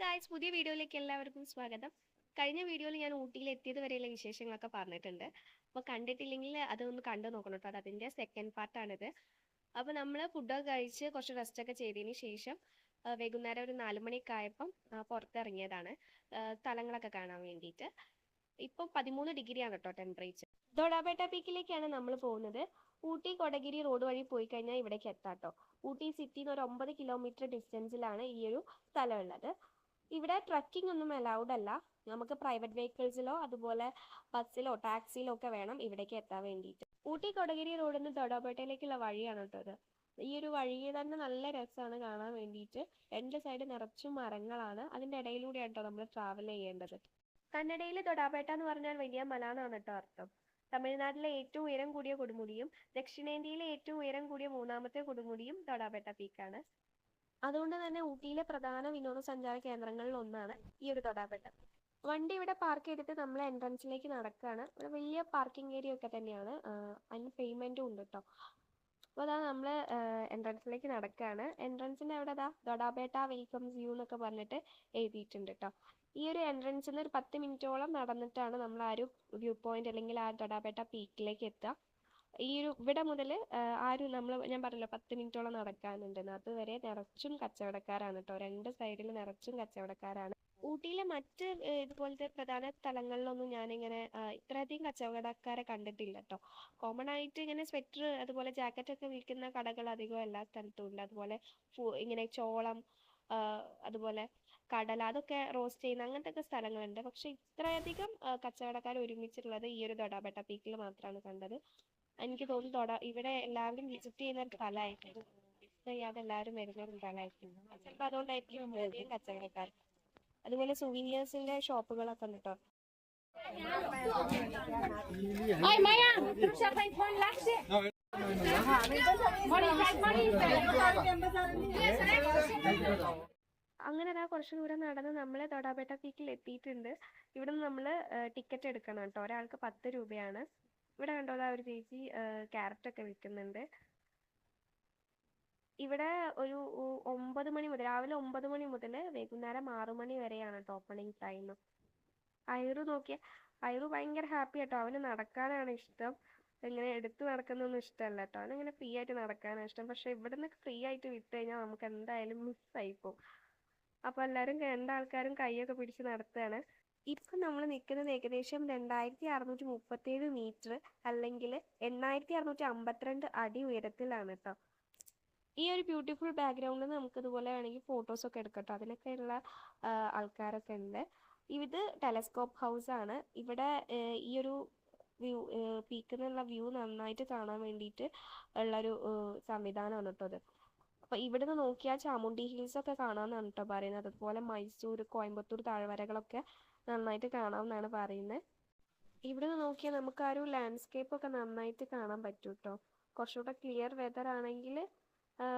Guys പുതിയ വീഡിയോയിലേക്ക് എല്ലാവർക്കും സ്വാഗതം. കഴിഞ്ഞ വീഡിയോയിൽ ഞാൻ ഊട്ടിയിൽ എത്തിയത് വരെയുള്ള വിശേഷങ്ങളൊക്കെ പറഞ്ഞിട്ടുണ്ട്. അപ്പോൾ കണ്ടിട്ടില്ലെങ്കിൽ അതൊന്ന് കണ്ടു നോക്കണം കേട്ടോ. അത് അതിന്റെ സെക്കൻഡ് പാർട്ടാണിത് അപ്പോൾ നമ്മൾ ഫുഡൊക്കെ കഴിച്ച് കുറച്ച് റെസ്റ്റൊക്കെ ചെയ്തതിന് ശേഷം വൈകുന്നേരം ഒരു നാല് മണിയൊക്കെ ആയപ്പം പുറത്തിറങ്ങിയതാണ്. സ്ഥലങ്ങളൊക്കെ കാണാൻ വേണ്ടിയിട്ട്. ഇപ്പോൾ പതിമൂന്ന് ഡിഗ്രിയാണ് കേട്ടോ ടെമ്പറേച്ചർ ദോഡാപേട്ട പീക്കിലേക്കാണ് നമ്മൾ പോകുന്നത്. ഊട്ടി കൊടഗിരി റോഡ് വഴി പോയി കഴിഞ്ഞാൽ ഇവിടേക്ക് എത്താട്ടോ ഊട്ടി സിറ്റിയിൽ നിന്ന് ഒരു ഒമ്പത് കിലോമീറ്റർ ഡിസ്റ്റൻസിലാണ് ഈ ഒരു സ്ഥലമുള്ളത് ഇവിടെ ട്രക്കിംഗ് ഒന്നും അലൗഡ് അല്ല. നമുക്ക് പ്രൈവറ്റ് വെഹിക്കിൾസിലോ അതുപോലെ ബസ്സിലോ ടാക്സിയിലോ ഒക്കെ വേണം ഇവിടേക്ക് എത്താൻ വേണ്ടിയിട്ട് ഊട്ടി കൊടഗിരി റോഡിൽ നിന്ന് തൊടോപേട്ടയിലേക്കുള്ള വഴിയാണ് കേട്ടോ ഈ ഒരു വഴി തന്നെ നല്ല രസമാണ് കാണാൻ വേണ്ടിയിട്ട് രണ്ട് സൈഡ് നിറച്ചും മരങ്ങളാണ്. അതിന്റെ ഇടയിലൂടെയാണ് കേട്ടോ നമ്മൾ ട്രാവൽ ചെയ്യേണ്ടത്. കന്നഡയിൽ തൊടാപേട്ട എന്ന് പറഞ്ഞാൽ വലിയ മല എന്നാണ് കേട്ടോ അർത്ഥം. തമിഴ്നാട്ടിലെ ഏറ്റവും ഉയരം കൂടിയ കൊടുമുടിയും ദക്ഷിണേന്ത്യയിലെ ഏറ്റവും ഉയരം കൂടിയ മൂന്നാമത്തെ കൊടുമുടിയും തൊടാപേട്ട പീക്കാണ് അതുകൊണ്ട് തന്നെ ഊട്ടിയിലെ പ്രധാന വിനോദസഞ്ചാര കേന്ദ്രങ്ങളിൽ ഒന്നാണ് ഈ ഒരു തൊടാപെട്ടം. വണ്ടി ഇവിടെ പാർക്ക് ചെയ്തിട്ട് നമ്മൾ എൻട്രൻസിലേക്ക് നടക്കുകയാണ് ഇവിടെ വലിയ പാർക്കിംഗ് ഏരിയ ഒക്കെ തന്നെയാണ്. അതിന് പേയ്മെന്റും ഉണ്ട് കേട്ടോ അപ്പോൾ അതാ നമ്മൾ എൻട്രൻസിലേക്ക് നടക്കുകയാണ് എൻട്രൻസിന്റെ അവിടെ അതാ ദൊഡാബേട്ട വെൽക്കം യു എന്നൊക്കെ പറഞ്ഞിട്ട് എഴുതിയിട്ടുണ്ട് കേട്ടോ ഈ ഒരു എൻട്രൻസിൽ നിന്ന് ഒരു പത്ത് മിനിറ്റോളം നടന്നിട്ടാണ് നമ്മൾ ആ ഒരു വ്യൂ പോയിന്റ് അല്ലെങ്കിൽ ആ ദൊഡാബേട്ട പീക്കിലേക്ക് എത്തുക. ഈ ഒരു ഇവിടെ മുതൽ ആരും നമ്മൾ ഞാൻ പറഞ്ഞല്ലോ പത്ത് മിനിറ്റോളം നടക്കാനുണ്ടെന്ന് അതുവരെ നിറച്ചും കച്ചവടക്കാരാണ് കേട്ടോ രണ്ട് സൈഡിൽ നിറച്ചും കച്ചവടക്കാരാണ്. ഊട്ടിയിലെ മറ്റ് ഇതുപോലത്തെ പ്രധാന സ്ഥലങ്ങളിലൊന്നും ഞാനിങ്ങനെ ഇത്രയധികം കച്ചവടക്കാരെ കണ്ടിട്ടില്ല കേട്ടോ കോമൺ ആയിട്ട് ഇങ്ങനെ സ്വെറ്റർ അതുപോലെ ജാക്കറ്റ് ഒക്കെ വിൽക്കുന്ന കടകൾ അധികം എല്ലാ സ്ഥലത്തും ഉണ്ട്. അതുപോലെ ഇങ്ങനെ ചോളം അതുപോലെ കടല അതൊക്കെ റോസ്റ്റ് ചെയ്യുന്ന അങ്ങനത്തെ സ്ഥലങ്ങളുണ്ട്. പക്ഷെ ഇത്രയധികം കച്ചവടക്കാർ ഒരുമിച്ചിട്ടുള്ളത് ഈ ഒരു ദൊഡാബെട്ട പീക്കിൽ മാത്രമാണ് കണ്ടത്. എനിക്ക് തോന്നുന്നു തൊട ഇവിടെ എല്ലാവരും വിസിറ്റ് ചെയ്യുന്ന ഒരു സ്ഥലമായിരിക്കും വിസിറ്റ് ചെയ്യാതെ എല്ലാവരും വരുന്ന ഒരു സ്ഥലമായിരിക്കും ചിലപ്പോൾ അതുകൊണ്ടായിരിക്കും കച്ചവടക്കാർ. അതുപോലെ സുവീനിയേഴ്സിന്റെ ഷോപ്പുകളൊക്കെ ഉണ്ട് കേട്ടോ അങ്ങനെ അതാ കുറച്ചു ദൂരം നടന്ന് നമ്മൾ തൊടാപേട്ട പീക്കിൽ എത്തിയിട്ടുണ്ട്. ഇവിടുന്ന് നമ്മൾ നമ്മൾ ടിക്കറ്റ് എടുക്കണം കേട്ടോ ഒരാൾക്ക് പത്ത് രൂപയാണ്. ഇവിടെ കണ്ടോ ദാ ഒരു ചേച്ചി ക്യാരറ്റ് ഒക്കെ വിൽക്കുന്നുണ്ട്. ഇവിടെ ഒരു ഒമ്പത് മണി മുതൽ രാവിലെ ഒമ്പത് മണി മുതൽ വൈകുന്നേരം ആറു മണി വരെയാണ് ഓപ്പണിംഗ് ടൈം അയറു നോക്കിയ അയറു ഭയങ്കര ഹാപ്പി കേട്ടോ അവന് നടക്കാനാണ് ഇഷ്ടം. ഇങ്ങനെ എടുത്ത് നടക്കുന്നൊന്നും ഇഷ്ടമല്ല കേട്ടോ അവനിങ്ങനെ ഫ്രീ ആയിട്ട് നടക്കാനാണ് ഇഷ്ടം. പക്ഷെ ഇവിടെ ഫ്രീ ആയിട്ട് വിട്ട് കഴിഞ്ഞാൽ നമുക്ക് എന്തായാലും മിസ്സായി പോകും അപ്പൊ എല്ലാരും രണ്ടാൾക്കാരും കൈയൊക്കെ പിടിച്ച് നടത്തുകയാണ്. ഇപ്പൊ നമ്മൾ നിൽക്കുന്നത് ഏകദേശം രണ്ടായിരത്തി അറുന്നൂറ്റി മുപ്പത്തേഴ് മീറ്റർ അല്ലെങ്കിൽ എണ്ണായിരത്തി അറുന്നൂറ്റി അമ്പത്തിരണ്ട് അടി ഉയരത്തിലാണ് കേട്ടോ ഈ ഒരു ബ്യൂട്ടിഫുൾ ബാക്ക്ഗ്രൗണ്ടിൽ നമുക്ക് ഇതുപോലെ വേണമെങ്കിൽ ഫോട്ടോസ് ഒക്കെ എടുക്കാം കേട്ടോ അതിനൊക്കെ ഉള്ള ആൾക്കാരൊക്കെ ഉണ്ട്. ഇത് ടെലസ്കോപ്പ് ഹൗസ് ആണ്. ഇവിടെ ഈ ഒരു വ്യൂ പീക്കിൽ നിന്നുള്ള വ്യൂ നന്നായിട്ട് കാണാൻ വേണ്ടിയിട്ട് ഉള്ളൊരു സംവിധാനമാണ് കേട്ടോ ഇത്. അപ്പൊ ഇവിടുന്ന് നോക്കിയാൽ ചാമുണ്ഡി ഹിൽസ് ഒക്കെ കാണാമെന്നാണ് കേട്ടോ പറയുന്നത്. അതുപോലെ മൈസൂർ കോയമ്പത്തൂർ താഴ്വരകളൊക്കെ നന്നായിട്ട് കാണാമെന്നാണ് പറയുന്നത് ഇവിടുന്ന് നോക്കിയാൽ നമുക്ക് ആ ഒരു ലാൻഡ്സ്കേപ്പ് ഒക്കെ നന്നായിട്ട് കാണാൻ പറ്റും കേട്ടോ കുറച്ചുകൂടെ ക്ലിയർ വെതർ ആണെങ്കിൽ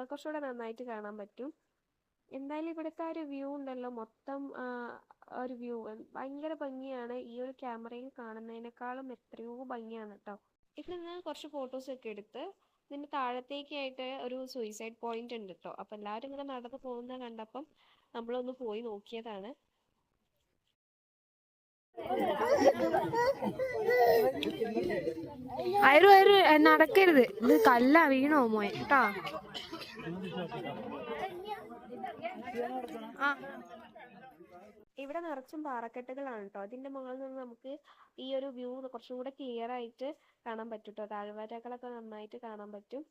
കുറച്ചുകൂടെ നന്നായിട്ട് കാണാൻ പറ്റും. എന്തായാലും ഇവിടുത്തെ ആ ഒരു വ്യൂ ഉണ്ടല്ലോ. മൊത്തം ഒരു വ്യൂ ഭയങ്കര ഭംഗിയാണ്. ഈ ഒരു ക്യാമറയിൽ കാണുന്നതിനേക്കാളും എത്രയോ ഭംഗിയാണ് കേട്ടോ ഇവിടെ നിന്ന് കുറച്ച് ഫോട്ടോസ് ഒക്കെ എടുത്ത് ഇതിന്റെ താഴത്തേക്കായിട്ട് ഒരു സൂയിസൈഡ് പോയിന്റ് ഉണ്ട് കേട്ടോ അപ്പൊ എല്ലാരും ഇങ്ങനെ നടന്നു പോകുന്നത് കണ്ടപ്പം നമ്മളൊന്ന് പോയി നോക്കിയതാണ്. അയരു അയരു നടക്കരുത്. ഇത് കല്ല വീണോ മോയെ കേട്ടാ ആ. ഇവിടെ നിറച്ചും പാറക്കെട്ടുകളാണ് കേട്ടോ അതിന്റെ മുകളിൽ നിന്ന് നമുക്ക് ഈ ഒരു വ്യൂ കുറച്ചും കൂടെ ക്ലിയർ ആയിട്ട് കാണാൻ പറ്റും കേട്ടോ താഴ്വരകളൊക്കെ നന്നായിട്ട് കാണാൻ പറ്റും.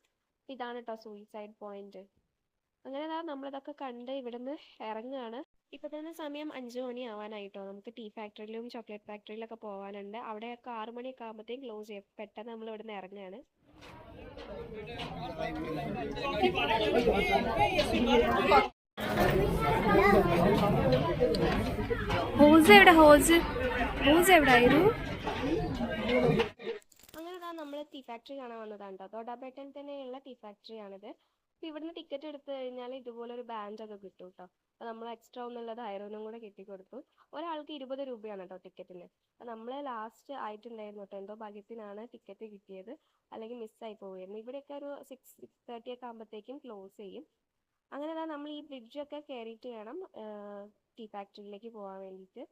ഇതാണ് കേട്ടോ സൂയിസൈഡ് പോയിന്റ് അങ്ങനെ ദാ നമ്മളിതൊക്കെ കണ്ട് ഇവിടുന്ന് ഇറങ്ങുകയാണ് ഇപ്പൊ തന്നെ സമയം അഞ്ചു മണി ആവാനായിട്ടോ. നമുക്ക് ടീ ഫാക്ടറിയിലും ചോക്ലേറ്റ് ഫാക്ടറിയിലൊക്കെ പോകാനുണ്ട് അവിടെയൊക്കെ ആറു മണിയൊക്കെ ആകുമ്പോഴത്തേക്കും ക്ലോസ് ചെയ്യും. പെട്ടെന്ന് നമ്മൾ ഇവിടുന്ന് ഇറങ്ങുകയാണ് ഹോസ് എവിടെ ഹോസ്? ഹോസ് എവിടെ അങ്ങനെ നമ്മൾ ടീ ഫാക്ടറി കാണാൻ വന്നതാണ് കേട്ടോ തോടാപേട്ടയിൽ തന്നെയുള്ള ടീ ഫാക്ടറി ആണിത് അപ്പൊ ഇവിടുന്ന് ടിക്കറ്റ് എടുത്തു കഴിഞ്ഞാൽ ഇതുപോലെ ഒരു ബാൻഡ് ഒക്കെ കിട്ടും കേട്ടോ അപ്പൊ നമ്മൾ എക്സ്ട്രാ ഒന്നുള്ളത് ഐറോനും കൂടെ കെട്ടിക്കൊടുത്തു. ഒരാൾക്ക് ഇരുപത് രൂപയാണ് കേട്ടോ ടിക്കറ്റിന് അപ്പൊ നമ്മളെ ലാസ്റ്റ് ആയിട്ടുണ്ടായിരുന്നു കേട്ടോ എന്തോ ഭാഗ്യത്തിനാണ് ടിക്കറ്റ് കിട്ടിയത്. അല്ലെങ്കിൽ മിസ്സായി പോവുമായിരുന്നു ഇവിടെയൊക്കെ ഒരു സിക്സ് സിക്സ് തേർട്ടി ഒക്കെ ആകുമ്പോഴത്തേക്കും ക്ലോസ് ചെയ്യും. അങ്ങനെ അതാ നമ്മൾ ഈ ബ്രിഡ്ജ് ഒക്കെ കയറിയിട്ട് വേണം ടീ ഫാക്ടറിയിലേക്ക് പോകാൻ വേണ്ടിയിട്ട്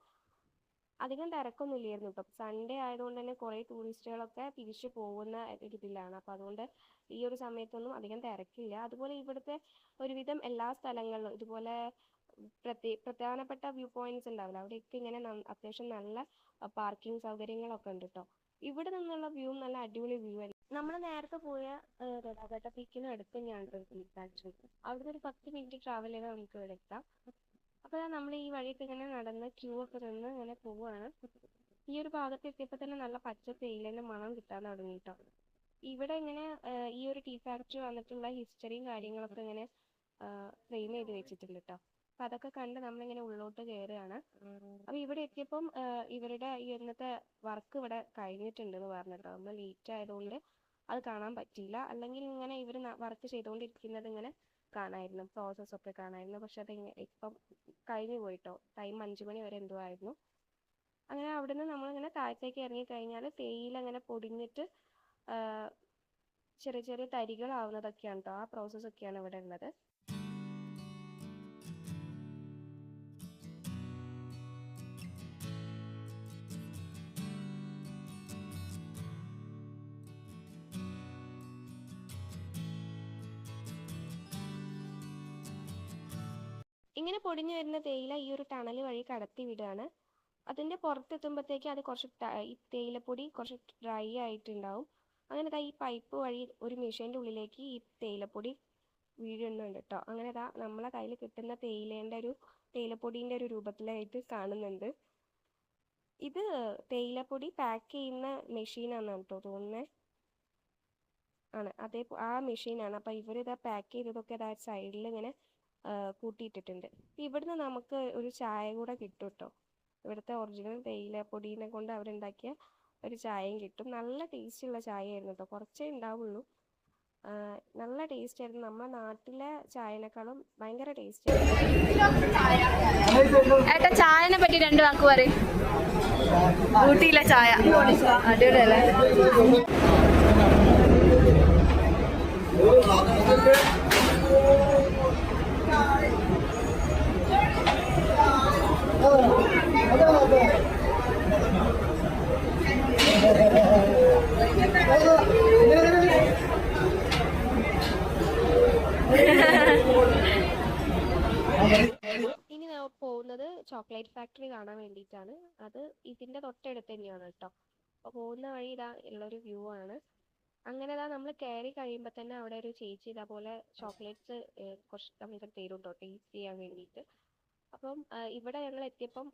അധികം തിരക്കൊന്നും ഇല്ലായിരുന്നു കേട്ടോ സൺഡേ ആയതുകൊണ്ട് തന്നെ കുറേ ടൂറിസ്റ്റുകളൊക്കെ തിരിച്ചു പോകുന്ന ഇതിലാണ് അപ്പോൾ അതുകൊണ്ട് ഈ ഒരു സമയത്തൊന്നും അധികം തിരക്കില്ല. അതുപോലെ ഇവിടുത്തെ ഒരുവിധം എല്ലാ സ്ഥലങ്ങളിലും ഇതുപോലെ പ്രത്യേ പ്രധാനപ്പെട്ട വ്യൂ പോയിന്റ്സ് ഉണ്ടാവില്ല? അവിടെയൊക്കെ ഇങ്ങനെ അത്യാവശ്യം നല്ല പാർക്കിംഗ് സൗകര്യങ്ങളൊക്കെ ഉണ്ട് കേട്ടോ ഇവിടെ നിന്നുള്ള വ്യൂ നല്ല അടിപൊളി വ്യൂ നമ്മൾ നേരത്തെ പോയ റെഡാഗട്ട പീക്കിന് അടുത്ത് ഞാൻ ഫാക്ടറി അവിടുന്ന് ഒരു പത്ത് മിനിറ്റ് ട്രാവൽ ചെയ്താൽ നമുക്ക് ഇവിടെ എത്താം. അപ്പോൾ നമ്മൾ ഈ വഴിയൊക്കെ ഇങ്ങനെ നടന്ന് ക്യൂ ഒക്കെ നിന്ന് ഇങ്ങനെ പോവുകയാണ് ഈ ഒരു ഭാഗത്ത് എത്തിയപ്പോൾ തന്നെ നല്ല പച്ച തേയിലേന്റെ മണം കിട്ടാൻ തുടങ്ങി ഇവിടെ ഇങ്ങനെ ഈ ഒരു ടീ ഫാക്ടറി വന്നിട്ടുള്ള ഹിസ്റ്ററിയും കാര്യങ്ങളൊക്കെ ഇങ്ങനെ ഫ്രെയിം ചെയ്ത് വെച്ചിട്ടുണ്ട് കേട്ടോ അപ്പൊ അതൊക്കെ കണ്ട് നമ്മളിങ്ങനെ ഉള്ളോട്ട് കയറുകയാണ് അപ്പൊ ഇവിടെ എത്തിയപ്പം ഇവരുടെ ഈ ഇന്നത്തെ വർക്ക് ഇവിടെ കഴിഞ്ഞിട്ടുണ്ടെന്ന് എന്ന് കേട്ടോ നമ്മൾ ലേറ്റ് ആയതുകൊണ്ട് അത് കാണാൻ പറ്റിയില്ല. അല്ലെങ്കിൽ ഇങ്ങനെ ഇവർ വർക്ക് ചെയ്തുകൊണ്ടിരിക്കുന്നത് ഇങ്ങനെ കാണായിരുന്നു. പ്രോസസ് ഒക്കെ കാണായിരുന്നു. പക്ഷെ അത് ഇപ്പം കഴിഞ്ഞു പോയിട്ടോ. ടൈം അഞ്ചു മണി വരെ എന്തോ ആയിരുന്നു. അങ്ങനെ അവിടുന്ന് നമ്മളിങ്ങനെ താഴത്തേക്ക് ഇറങ്ങി കഴിഞ്ഞാൽ തേയില അങ്ങനെ പൊടിഞ്ഞിട്ട് ചെറിയ ചെറിയ തരികളാവുന്നതൊക്കെയാണ് കേട്ടോ ആ പ്രോസസ്സ് ആണ് ഇവിടെ ഉള്ളത്. ഇങ്ങനെ പൊടിഞ്ഞു വരുന്ന തേയില ഈ ഒരു ടണൽ വഴി കടത്തി വിടുകയാണ് അതിന്റെ പുറത്തെത്തുമ്പോഴത്തേക്ക് അത് കുറച്ച് ഈ തേയിലപ്പൊടി കുറച്ച് ഡ്രൈ ആയിട്ടുണ്ടാവും. അങ്ങനെ ദാ ഈ പൈപ്പ് വഴി ഒരു മെഷീന്റെ ഉള്ളിലേക്ക് ഈ തേയിലപ്പൊടി വീഴുന്നുണ്ട് കേട്ടോ അങ്ങനെ ദാ നമ്മളെ കയ്യിൽ കിട്ടുന്ന തേയിലേന്റെ ഒരു തേയിലപ്പൊടീന്റെ ഒരു രൂപത്തിലായിട്ട് കാണുന്നുണ്ട്. ഇത് തേയിലപ്പൊടി പാക്ക് ചെയ്യുന്ന മെഷീനാണ് കേട്ടോ തോന്നുന്നത് ആണ്. അതേ ആ മെഷീനാണ് അപ്പോൾ ഇവരിതാ പാക്ക് ചെയ്തതൊക്കെ ഇതാ സൈഡിൽ ഇങ്ങനെ കൂട്ടിയിട്ടിട്ടുണ്ട്. ഇവിടുന്ന് നമുക്ക് ഒരു ചായ കൂടെ കിട്ടും കേട്ടോ ഇവിടുത്തെ ഒറിജിനൽ തേയില പൊടീനെ കൊണ്ട് അവരുണ്ടാക്കിയ ഒരു ചായയും കിട്ടും. നല്ല ടേസ്റ്റുള്ള ചായ ആയിരുന്നു കേട്ടോ കുറച്ചേ ഉണ്ടാവുള്ളൂ. നല്ല ടേസ്റ്റ് ആയിരുന്നു. നമ്മുടെ നാട്ടിലെ ചായനേക്കാളും ഭയങ്കര ടേസ്റ്റ് ഏട്ടാ ചായനെ പറ്റി രണ്ട് വാക്ക് പറയും. ഊട്ടിയിലെ ചായ. അടിപൊളിയല്ലേ? ഇനി നമ്മൾ പോകുന്നത് ചോക്ലേറ്റ് ഫാക്ടറി കാണാൻ വേണ്ടിയിട്ടാണ്. അത് ഇതിന്റെ തൊട്ടടുത്ത് തന്നെയാണ് കേട്ടോ. അപ്പോൾ പോകുന്ന വഴി ഇതാ ഉള്ളൊരു വ്യൂ ആണ്. അങ്ങനെ ഇതാ നമ്മൾ കയറി കഴിയുമ്പോൾ തന്നെ അവിടെ ഒരു ചേച്ചി ഇതേപോലെ ചോക്ലേറ്റ്സ് കുറച്ച് നമുക്ക് തരും കേട്ടോ ടേസ്റ്റ് ചെയ്യാൻ വേണ്ടിയിട്ട്. അപ്പം ഇവിടെ ഞങ്ങൾ എത്തിയപ്പം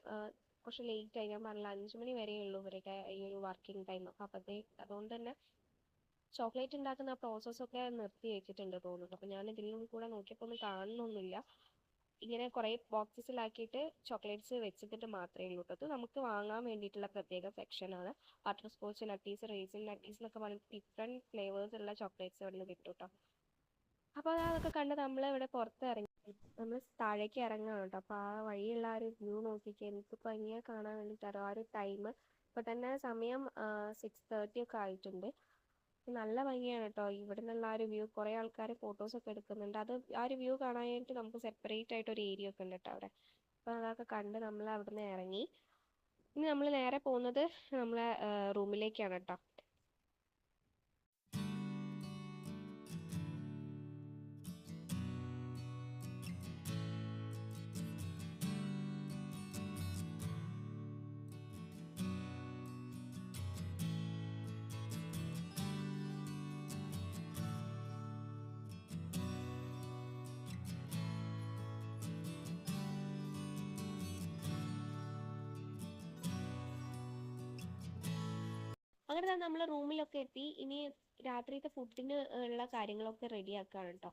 കുറച്ച് ലേറ്റ് ആയി. ഞാൻ പറഞ്ഞില്ല അഞ്ചു മണി വരെ ഉള്ളൂ ഇവരുടെ ഈ ഒരു വർക്കിംഗ് ടൈം അപ്പം അപ്പത്തേ അതുകൊണ്ട് തന്നെ ചോക്ലേറ്റ് ഉണ്ടാക്കുന്ന ആ പ്രോസസ്സ് ഒക്കെ നിർത്തി വെച്ചിട്ടുണ്ട് തോന്നുന്നു. അപ്പം ഞാൻ ഇതിലും കൂടെ നോക്കിയപ്പോൾ ഒന്നും കാണുന്നൊന്നുമില്ല. ഇങ്ങനെ കുറേ ബോക്സസിലാക്കിയിട്ട് ചോക്ലേറ്റ്സ് വെച്ചിട്ട് മാത്രമേ ഉള്ളൂ ഇത് നമുക്ക് വാങ്ങാൻ വേണ്ടിയിട്ടുള്ള പ്രത്യേക സെക്ഷനാണ് butter scotch nutties raisin nutties എന്നൊക്കെ പറഞ്ഞിട്ട് ഡിഫറെന്റ് ഫ്ലേവേഴ്സ് ഉള്ള ചോക്ലേറ്റ്സ് ഇവിടെ നിന്ന് കിട്ടും കേട്ടോ. അപ്പോൾ അതൊക്കെ കണ്ട് നമ്മൾ ഇവിടെ പുറത്തിറങ്ങി. നമ്മൾ താഴേക്ക് ഇറങ്ങുകയാണ് കേട്ടോ അപ്പൊ ആ വഴിയുള്ള ആ ഒരു വ്യൂ നോക്കിയിട്ട് എനിക്ക് ഭംഗിയാ കാണാൻ വേണ്ടിയിട്ട് ആ ഒരു ടൈം ഇപ്പൊ തന്നെ സമയം സിക്സ് തേർട്ടി ഒക്കെ ആയിട്ടുണ്ട്. നല്ല ഭംഗിയാണ് കേട്ടോ ഇവിടെ നിന്നുള്ള ആ ഒരു വ്യൂ. കുറെ ആൾക്കാർ ഫോട്ടോസ് ഒക്കെ എടുക്കുന്നുണ്ട്. അത് ആ ഒരു വ്യൂ കാണാനായിട്ട് നമുക്ക് സെപ്പറേറ്റ് ആയിട്ട് ഒരു ഏരിയ ഒക്കെ ഉണ്ട് കേട്ടോ അവിടെ. അപ്പൊ അതൊക്കെ കണ്ട് നമ്മൾ അവിടെ നിന്ന് ഇറങ്ങി. ഇനി നമ്മൾ നേരെ പോകുന്നത് നമ്മളെ റൂമിലേക്കാണ് കേട്ടോ അങ്ങനെ നമ്മൾ റൂമിലൊക്കെ എത്തി ഇനി രാത്രിയത്തെ ഫുഡിന് ഉള്ള കാര്യങ്ങളൊക്കെ റെഡി ആക്കുകയാണ് കേട്ടോ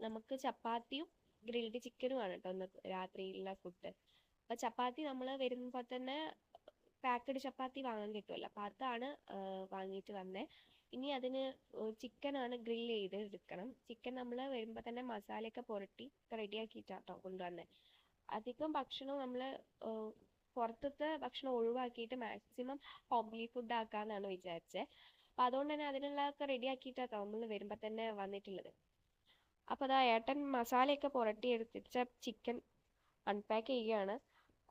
നമുക്ക് ചപ്പാത്തിയും ഗ്രിൽഡ് ചിക്കനും ആണ് കേട്ടോ ഇന്ന് രാത്രിയിലുള്ള ഫുഡ് അപ്പോൾ ചപ്പാത്തി നമ്മൾ വരുമ്പോൾ തന്നെ പാക്കഡ് ചപ്പാത്തി വാങ്ങാൻ കിട്ടുമല്ലോ അപ്പോൾ അതാണ് വാങ്ങിയിട്ട് വന്നത് ഇനി അതിന് ചിക്കനാണ് ഗ്രിൽ ചെയ്ത് എടുക്കണം ചിക്കൻ നമ്മൾ വരുമ്പോൾ തന്നെ മസാലയൊക്കെ പുരട്ടി റെഡിയാക്കിയിട്ടാട്ടോ കേട്ടോ കൊണ്ടുവന്നത് അധികം ഭക്ഷണം നമ്മൾ പുറത്തത്തെ ഭക്ഷണം ഒഴിവാക്കിയിട്ട് മാക്സിമം ഹോംലി ഫുഡ് ആക്കാന്നാണ് വിചാരിച്ചത് അപ്പം അതുകൊണ്ട് തന്നെ അതിനുള്ളതൊക്കെ റെഡി ആക്കിയിട്ടാണ് നമ്മൾ വരുമ്പോൾ തന്നെ വന്നിട്ടുള്ളത്. അപ്പോൾ അതാ ഏട്ടൻ മസാലയൊക്കെ പുരട്ടി എടുത്തിച്ച ചിക്കൻ അൺപാക്ക് ചെയ്യുകയാണ്.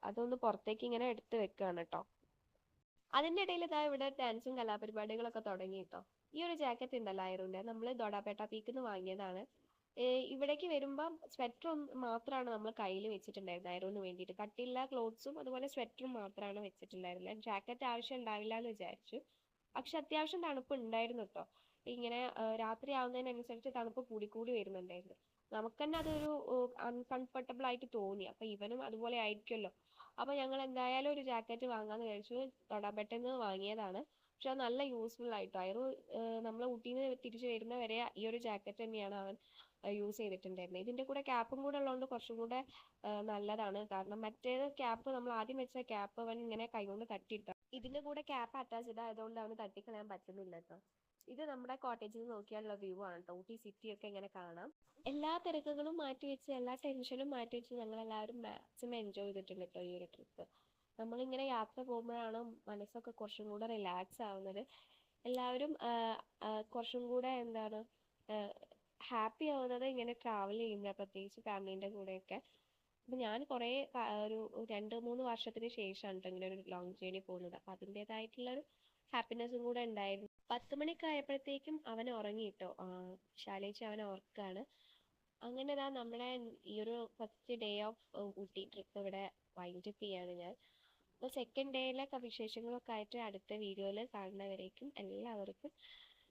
അതൊന്ന് പുറത്തേക്ക് ഇങ്ങനെ എടുത്ത് വെക്കുകയാണ് കേട്ടോ. അതിന്റെ ഇടയിൽ ഇതാ ഇവിടെ ഡാൻസും കലാപരിപാടികളൊക്കെ തുടങ്ങി കേട്ടോ. ഈ ഒരു ജാക്കറ്റ് ഉണ്ടല്ലോ ആയിരുന്നില്ല നമ്മൾ ദൊഡാപേട്ട പീക്കിൽ നിന്ന് വാങ്ങിയതാണ്. ഇവിടേക്ക് വരുമ്പോൾ സ്വെറ്റർ മാത്രമാണ് നമ്മൾ കയ്യിൽ വെച്ചിട്ടുണ്ടായിരുന്നത് അയറോന് വേണ്ടിയിട്ട് കട്ടിയുള്ള ക്ലോത്ത്സും അതുപോലെ സ്വെറ്ററും മാത്രമാണ് വെച്ചിട്ടുണ്ടായിരുന്നത് ജാക്കറ്റ് ആവശ്യം ഉണ്ടാവില്ല എന്ന് വിചാരിച്ചു. പക്ഷെ അത്യാവശ്യം തണുപ്പ് ഉണ്ടായിരുന്നു കേട്ടോ ഇങ്ങനെ രാത്രി ആവുന്നതിനനുസരിച്ച് തണുപ്പ് കൂടിക്കൂടി വരുന്നുണ്ടായിരുന്നു. നമുക്ക് തന്നെ അതൊരു അൺകംഫർട്ടബിൾ ആയിട്ട് തോന്നി. അപ്പൊ ഇവനും അതുപോലെ ആയിരിക്കുമല്ലോ അപ്പൊ ഞങ്ങൾ എന്തായാലും ഒരു ജാക്കറ്റ് വാങ്ങാന്ന് വിചാരിച്ചു. തൊടാപെട്ടെന്ന് വാങ്ങിയതാണ്. പക്ഷെ അത് നല്ല യൂസ്ഫുൾ ആയിട്ടോ. അയറു നമ്മൾ ഊട്ടിയിൽ നിന്ന് തിരിച്ചു വരുന്ന വരെ ഈ ഒരു ജാക്കറ്റ് തന്നെയാണ് അവൻ യൂസ് ചെയ്തിട്ടുണ്ടായിരുന്നത് ഇതിന്റെ കൂടെ ക്യാപ്പും കൂടെ ഉള്ളതുകൊണ്ട് കുറച്ചും കൂടെ നല്ലതാണ്. കാരണം മറ്റേത് ക്യാപ്പ് നമ്മൾ ആദ്യം വെച്ച ക്യാപ്പ് അവൻ ഇങ്ങനെ കൈകൊണ്ട് തട്ടിയിട്ട. ഇതിന്റെ കൂടെ ക്യാപ്പ് അറ്റാച്ച് ആയതുകൊണ്ട് അവന് തട്ടിക്കളയാൻ പറ്റുന്നില്ല കേട്ടോ ഇത് നമ്മുടെ കോട്ടേജിൽ നിന്ന് നോക്കിയാലുള്ള വ്യൂ ആണ് കേട്ടോ ഊട്ടി സിറ്റി ഒക്കെ ഇങ്ങനെ കാണാം. എല്ലാ തിരക്കുകളും മാറ്റി വെച്ച് എല്ലാ ടെൻഷനും മാറ്റി വെച്ച് ഞങ്ങൾ എല്ലാവരും മാക്സിമം എൻജോയ് ചെയ്തിട്ടുണ്ട് കേട്ടോ ഈ ഒരു ട്രിപ്പ് നമ്മളിങ്ങനെ യാത്ര പോകുമ്പോഴാണ് മനസ്സൊക്കെ കുറച്ചും കൂടെ റിലാക്സ് ആവുന്നത്. എല്ലാവരും കുറച്ചും കൂടെ എന്താണ് ഹാപ്പി ആവുന്നത് ഇങ്ങനെ ട്രാവൽ ചെയ്യുമ്പോൾ പ്രത്യേകിച്ച് ഫാമിലീന്റെ കൂടെയൊക്കെ. അപ്പം ഞാൻ കുറേ ഒരു രണ്ട് മൂന്ന് വർഷത്തിന് ശേഷമാണ് കേട്ടോ ഇങ്ങനെ ഒരു ലോങ് ജേർണി പോകുന്നത്. അപ്പം അതിന്റെതായിട്ടുള്ളൊരു ഹാപ്പിനെസ്സും കൂടെ ഉണ്ടായിരുന്നു. പത്ത് മണിയൊക്കെ ആയപ്പോഴത്തേക്കും അവൻ ഉറങ്ങി കേട്ടോ ശാലേച്ചി അവൻ ഉറക്കാണ്. അങ്ങനെ ഇതാ നമ്മുടെ ഈ ഒരു first day of Ooty trip ഇവിടെ വൈൻഡ് അപ്പ് ചെയ്യാണ് ഞാൻ. അപ്പോൾ സെക്കൻഡ് ഡേയിലെ വിശേഷങ്ങളൊക്കെ ആയിട്ട് അടുത്ത വീഡിയോയിൽ കാണുന്നവരേക്കും എല്ലാവർക്കും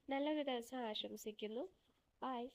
നല്ലൊരു ദിവസം ആശംസിക്കുന്നു. Bye.